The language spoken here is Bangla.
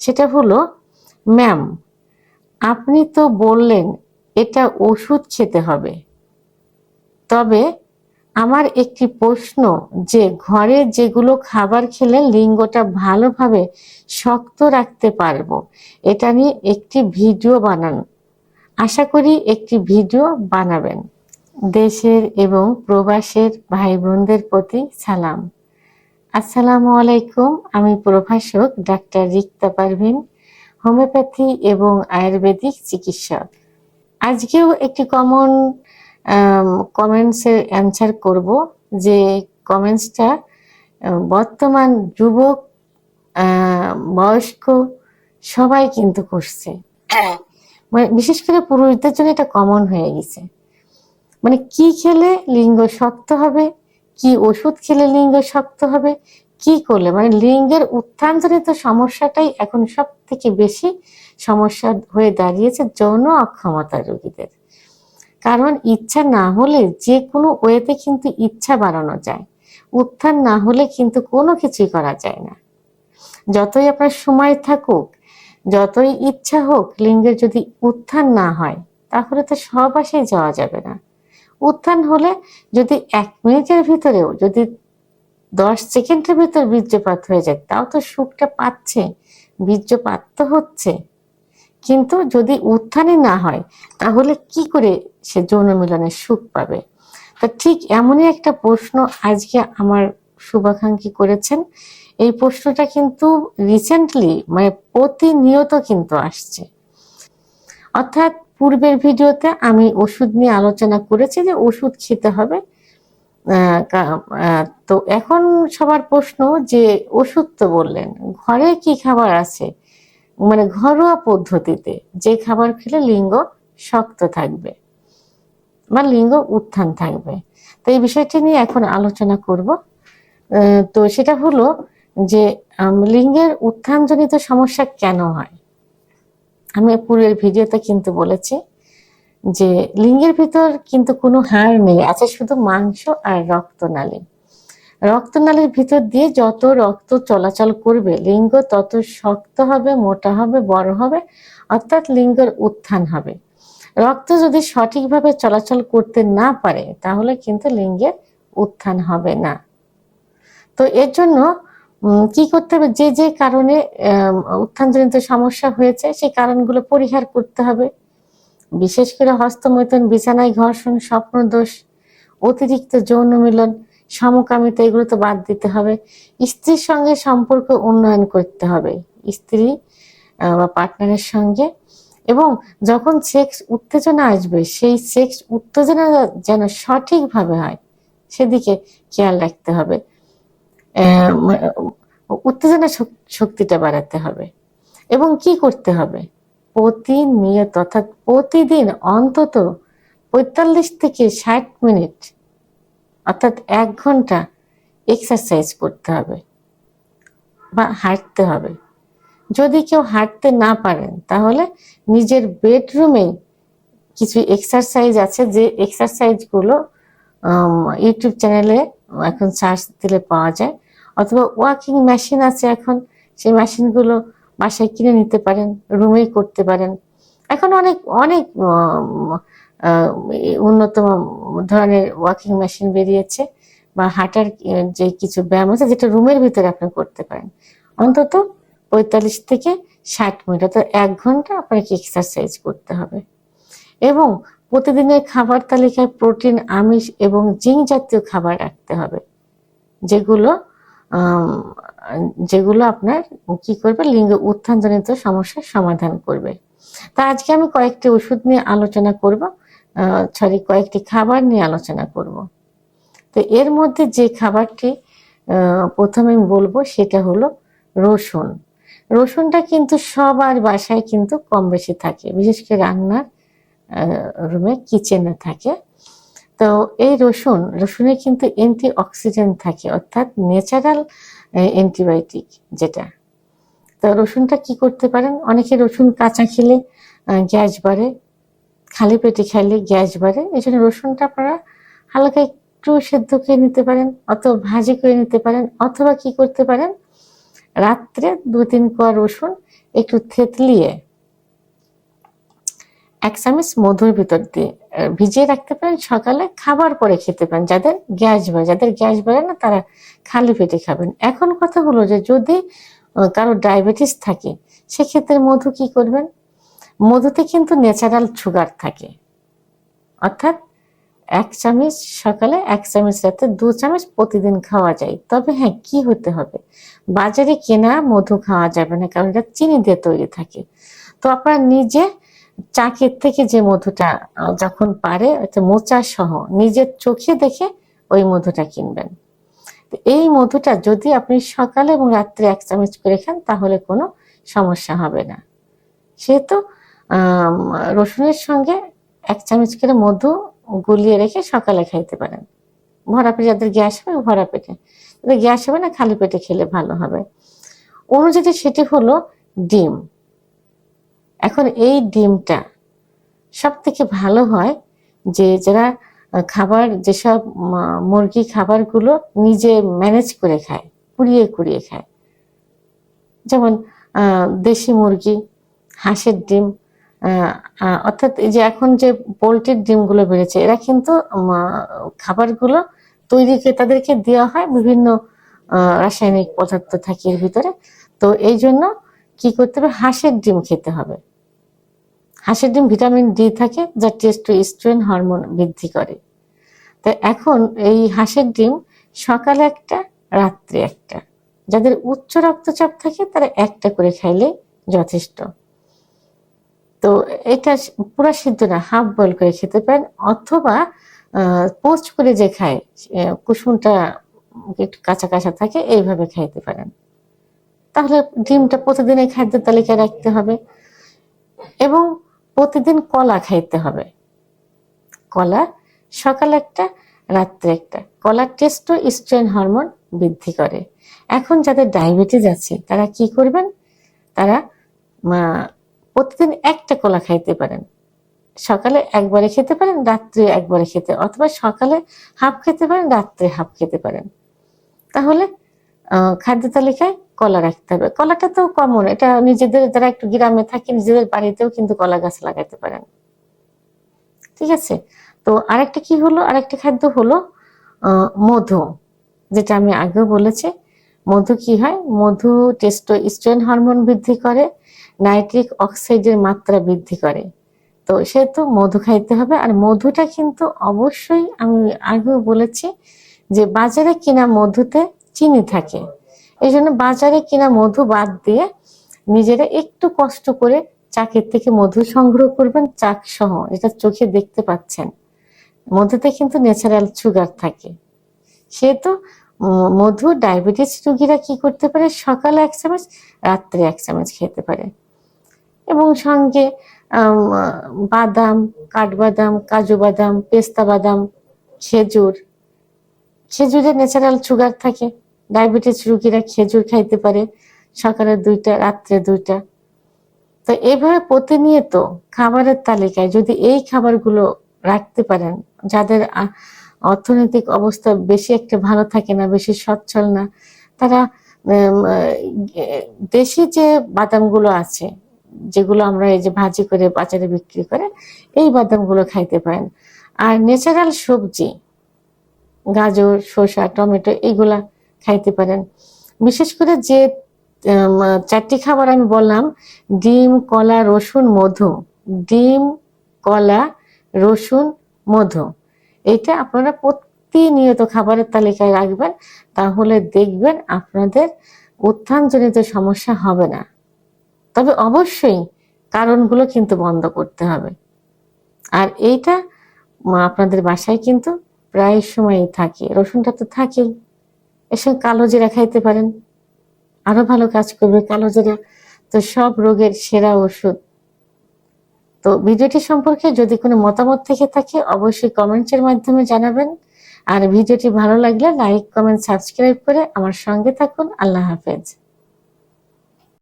সেটা হলো, ম্যাম, আপনি তো বললেন এটা ওষুধ খেতে হবে। তবে আমার একটি প্রশ্ন, যে ঘরে যেগুলো খাবার খেলে লিঙ্গটা ভালোভাবে শক্ত রাখতে পারব, এটা নিয়ে একটি ভিডিও বানান। আশা করি একটি ভিডিও বানাবেন। দেশের এবং প্রবাসের ভাই বোনদের প্রতি সালাম। আসসালামু আলাইকুম আমি প্রভাষক ডাক্তার রিক্তা পারভিন হোমিওপ্যাথি এবং আয়ুর্বেদিক চিকিৎসক। আজকেও একটি কমন কমেন্টসের অ্যান্সার করব যে কমেন্টসটা বর্তমান যুবক বয়স্ক সবাই কিন্তু করছে। মানে বিশেষ করে পুরুষদের জন্য এটা কমন হয়ে গেছে। মানে কি খেলে লিঙ্গ শক্ত হবে কি ওষুধ খেলে লিঙ্গ শক্ত হবে? কি করলে? মানে লিঙ্গের উত্থানজনিত সমস্যাটাই এখন সব থেকে বেশি সমস্যা হয়ে দাঁড়িয়েছে যৌন অক্ষমতা রোগীদের। কারণ ইচ্ছা না হলে যে কোনো ওয়েতে কিন্তু ইচ্ছা বাড়ানো যায়। উত্থান না হলে কিন্তু কোনো কিছুই করা যায় না। যতই আপনার সময় থাকুক, যতই ইচ্ছা হোক, লিঙ্গের যদি উত্থান না হয়, তাহলে তো সব আশায় যাওয়া যাবে না। উত্থান হলে যদি এক মিনিটের ভিতরেও যদি দশ সেকেন্ডের ভিতর বীর্যপাত হয়ে যায়, তাও তো সুখটা পাচ্ছে, বীর্যপাত তো হচ্ছে। কিন্তু যদি উত্থানই না হয়, তাহলে কি করে সে যৌন মিলনের সুখ পাবে? তা ঠিক এমনই একটা প্রশ্ন আজকে আমার শুভাকাঙ্ক্ষী করেছেন। এই প্রশ্নটা কিন্তু রিসেন্টলি মানে প্রতিনিয়ত কিন্তু আসছে। অর্থাৎ পূর্বের ভিডিওতে আমি ওষুধ নিয়ে আলোচনা করেছি যে ওষুধ খেতে হবে। তো এখন সবার প্রশ্ন যে ওষুধ তো বললেন, ঘরে কি খাবার আছে? মানে ঘরোয়া পদ্ধতিতে যে খাবার খেলে লিঙ্গ শক্ত থাকবে বা লিঙ্গ উত্থান থাকবে। তো এই বিষয়টি নিয়ে এখন আলোচনা করব। তো সেটা হলো যে লিঙ্গের উত্থানজনিত সমস্যা কেন হয়? আমি পূর্বের ভিডিওতে কিন্তু বলেছি যে লিঙ্গের ভিতর কিন্তু কোনো হাড় নেই, আছে শুধু মাংস আর রক্তনালী। রক্তনালীর ভিতর দিয়ে যত রক্ত চলাচল করবে, লিঙ্গ তত শক্ত হবে, মোটা হবে, বড় হবে, অর্থাৎ লিঙ্গের উত্থান হবে। রক্ত যদি সঠিকভাবে চলাচল করতে না পারে, তাহলে কিন্তু লিঙ্গের উত্থান হবে না। তো এর জন্য কি করতে হবে? যে যে কারণে উত্থানজনিত সমস্যা হয়েছে, সেই কারণগুলো পরিহার করতে হবে। বিশেষ করে হস্তমৈথুন, বিছানায় ঘর্ষণ, স্বপ্নদোষ, অতিরিক্ত যৌন মিলন, সমকামিতা, এগুলো তো বাদ দিতে হবে। স্ত্রীর সঙ্গে সম্পর্ক উন্নয়ন করতে হবে। স্ত্রী বা পার্টনারের সঙ্গে। এবং যখন সেক্স উত্তেজনা আসবে, সেই সেক্স উত্তেজনা যেন সঠিকভাবে হয়, সেদিকে খেয়াল রাখতে হবে। উত্তেজনা শক্তিটা বাড়াতে হবে। এবং কি করতে হবে? প্রতিনিয়ত, অর্থাৎ প্রতিদিন অন্তত পঁয়তাল্লিশ থেকে ষাট মিনিট, অর্থাৎ এক ঘণ্টা এক্সারসাইজ করতে হবে বা হাঁটতে হবে। যদি কেউ হাঁটতে না পারেন, তাহলে নিজের বেডরুমে কিছু এক্সারসাইজ আছে যে এক্সারসাইজগুলো ইউটিউব চ্যানেলে এখন সার্চ দিলে পাওয়া যায়। অথবা ওয়াকিং মেশিন আছে এখন, সেই মেশিনগুলো বাসায় কিনে নিতে পারেন রুমেই করতে পারেন। এখন অনেক অনেক উন্নত ধরনের ওয়াকিং মেশিন বেরিয়েছে বা হাঁটার যে কিছু ব্যায়াম আছে যেটা রুমের ভিতরে আপনি করতে পারেন। অন্তত পঁয়তাল্লিশ থেকে ষাট মিনিট অর্থাৎ এক ঘণ্টা আপনাকে এক্সারসাইজ করতে হবে। এবং প্রতিদিনের খাবার তালিকায় প্রোটিন, আমিষ এবং জিঙ্ক জাতীয় খাবার রাখতে হবে, যেগুলো যেগুলো আপনার কি করবে? লিঙ্গ উত্থানজনিত সমস্যার সমাধান করবে। তা আজকে আমি কয়েকটি ওষুধ নিয়ে আলোচনা করব সরি, কয়েকটি খাবার নিয়ে আলোচনা করব। তো এর মধ্যে যে খাবারটি প্রথমে বলব সেটা হলো রসুন। রসুনটা কিন্তু সবার বাসায় কিন্তু কম বেশি থাকে, বিশেষ করে রান্নার রুমে, কিচেনে থাকে। তো এই রসুন, রসুনে কিন্তু অ্যান্টি অক্সিডেন্ট থাকে, অর্থাৎ ন্যাচারাল অ্যান্টিবায়োটিক যেটা। তো রসুনটা কি করতে পারেন? অনেকে রসুন কাঁচা খেলে গ্যাস বাড়ে, খালি পেটে খাইলে গ্যাস বাড়ে। এই জন্য রসুনটা আপনারা হালকা একটু সেদ্ধ করে নিতে পারেন অথবা ভাজি করে নিতে পারেন, অথবা কি করতে পারেন? রাত্রে দু তিন কোয়া রসুন একটু থেতলিয়ে এক চামচ মধুর ভিতর দিয়ে ভিজিয়ে রাখতে পারেন। সকালে খাবার পরে খেতে পারেন। যাদের গ্যাস বাড়ে যাদের গ্যাস বাড়ে না, তারা খালি পেটে খাবেন। এখন কথা হলো যে, যদি কারও ডায়াবেটিস থাকে, সেক্ষেত্রে মধু কি করবেন? মধুতে কিন্তু ন্যাচারাল সুগার থাকে। অর্থাৎ এক চামচ সকালে, এক চামচ রাতে, দু চামচ প্রতিদিন খাওয়া যায়। তবে হ্যাঁ কি হতে হবে? বাজারে কেনা মধু খাওয়া যাবে না, কারণ এটা চিনি দিয়ে তৈরি থাকে। তো আপনারা নিজে চাকের থেকে যে মধুটা যখন পারে মোচা সহ নিজের চোখে দেখে ওই মধুটা কিনবেন। এই মধুটা যদি আপনি সকালে এবং রাত্রে এক চামচ করে খান, তাহলে কোনো সমস্যা হবে না। সেহেতু রসুনের সঙ্গে এক চামচ করে মধু গুলিয়ে রেখে সকালে খাইতে পারেন। ভরা পেটে যাদের গ্যাস হবে ভরা পেটে। যাদের গ্যাস হবে না, খালি পেটে খেলে ভালো হবে। অনুযায়ী সেটি হলো ডিম। এখন এই ডিমটা সব থেকে ভালো হয় যে যারা খাবার, যেসব মুরগি খাবারগুলো নিজে ম্যানেজ করে খায় কুড়িয়ে কুড়িয়ে খায়। যেমন দেশি মুরগি, হাঁসের ডিম অর্থাৎ এই যে এখন যে পোলট্রির ডিমগুলো বেড়েছে, এরা কিন্তু খাবারগুলো তৈরি তাদেরকে দেওয়া হয় বিভিন্ন রাসায়নিক পদার্থ থাকে এর ভিতরে। তো এই জন্য কি করতে হবে? হাঁসের ডিম খেতে হবে। হাঁসের ডিম ভিটামিন ডি থাকে, যা টেস্টোস্টেরন হরমোন বৃদ্ধি করে। তো এখন এই হাঁসের ডিম সকালে একটা, রাত্রে একটা। যাদের উচ্চ রক্তচাপ থাকে, তারা একটা করে খাইলে যথেষ্ট। তো এটা পুরা সিদ্ধ না হাফ বয়েল করে খেতে পারেন, অথবা পোস্ট করে যে খায় কুসুমটা একটু কাঁচা কাঁচা থাকে, এইভাবে খাইতে পারেন। তাহলে ডিমটা প্রতিদিনের খাদ্য তালিকায় রাখতে হবে। এবং প্রতিদিন কলা খাইতে হবে। কলা সকাল একটা, রাত্রে একটা। কলার টেস্টও স্ট্রেন হরমোন বৃদ্ধি করে। এখন যাদের ডায়াবেটিস আছে, তারা কি করবেন? তারা প্রতিদিন একটা কলা খাইতে পারেন। সকালে একবারে খেতে পারেন, রাত্রে একবারে খেতে, অথবা সকালে হাফ খেতে পারেন, রাত্রে হাফ খেতে পারেন। তাহলে খাদ্য তালিকায় কলা রাখতে হবে। কলাটা তো কমন এটা নিজেদের যারা একটু গ্রামে থাকে নিজেদের বাড়িতেও কিন্তু কলা গাছ লাগাতে পারেন। ঠিক আছে? তো আরেকটা কি হলো? আরেকটা খাদ্য হলো মধু। যেটা আমি আগেও বলেছি, মধু কি হয়? মধু টেস্টোস্টেরন হরমোন বৃদ্ধি করে নাইট্রিক অক্সাইডের মাত্রা বৃদ্ধি করে। তো সেহেতু মধু খাইতে হবে। আর মধুটা কিন্তু অবশ্যই আমি আগেও বলেছি যে বাজারে কিনা মধুতে চিনি থাকে। এই জন্য বাজারে কিনা মধু বাদ দিয়ে নিজেরা একটু কষ্ট করে চাকের থেকে মধু সংগ্রহ করবেন, চাক সহ, যেটা চোখে দেখতে পাচ্ছেন। মধুতে কিন্তু ন্যাচারাল সুগার থাকে। সেহেতু মধু ডায়াবেটিস রুগীরা কি করতে পারে? সকালে এক চামচ, রাত্রে এক চামচ খেতে পারে। এবং সঙ্গে বাদাম, কাঠবাদাম, কাজু বাদাম, পেস্তা বাদাম, খেজুর। খেজুরে ন্যাচারাল সুগার থাকে। ডায়াবেটিস রুগীরা খেজুর খাইতে পারে, সকালে দুইটা, রাত্রে দুইটা। তো এইভাবে প্রতিনিয়ত খাবারের তালিকায় যদি এই খাবারগুলো রাখতে পারেন, যাদের অর্থনৈতিক অবস্থা বেশি একটা ভালো থাকে না, বেশি সচ্ছল না, তারা দেশি যে বাদামগুলো আছে, যেগুলো আমরা এই যে ভাজি করে বাজারে বিক্রি করে, এই বাদামগুলো খাইতে পারেন। আর ন্যাচারাল সবজি, গাজর, শসা, টমেটো এইগুলা খাইতে পারেন। বিশেষ করে যে চারটি খাবার আমি বললাম, ডিম, কলা, রসুন, মধু। ডিম, কলা, রসুন, মধু। এটা আপনারা প্রতিনিয়ত খাবারের তালিকায় রাখবেন, তাহলে দেখবেন আপনাদের উত্থানজনিত সমস্যা হবে না। তবে অবশ্যই কারণগুলো কিন্তু বন্ধ করতে হবে। আর এইটা, আপনাদের বাসায় কিন্তু প্রায় সময়ই থাকে। রসুনটা তো থাকেই। সঙ্গে কালো জিরা খাইতে পারেন। আরও ভালো কাজ করবে কালো জিরা। তো সব রোগের সেরা ওষুধ। তো ভিডিওটি সম্পর্কে যদি কোনো মতামত থেকে থাকে, অবশ্যই কমেন্টসের মাধ্যমে জানাবেন। আর ভিডিওটি ভালো লাগলে লাইক, কমেন্ট, সাবস্ক্রাইব করে আমার সঙ্গে থাকুন। আল্লাহ হাফেজ।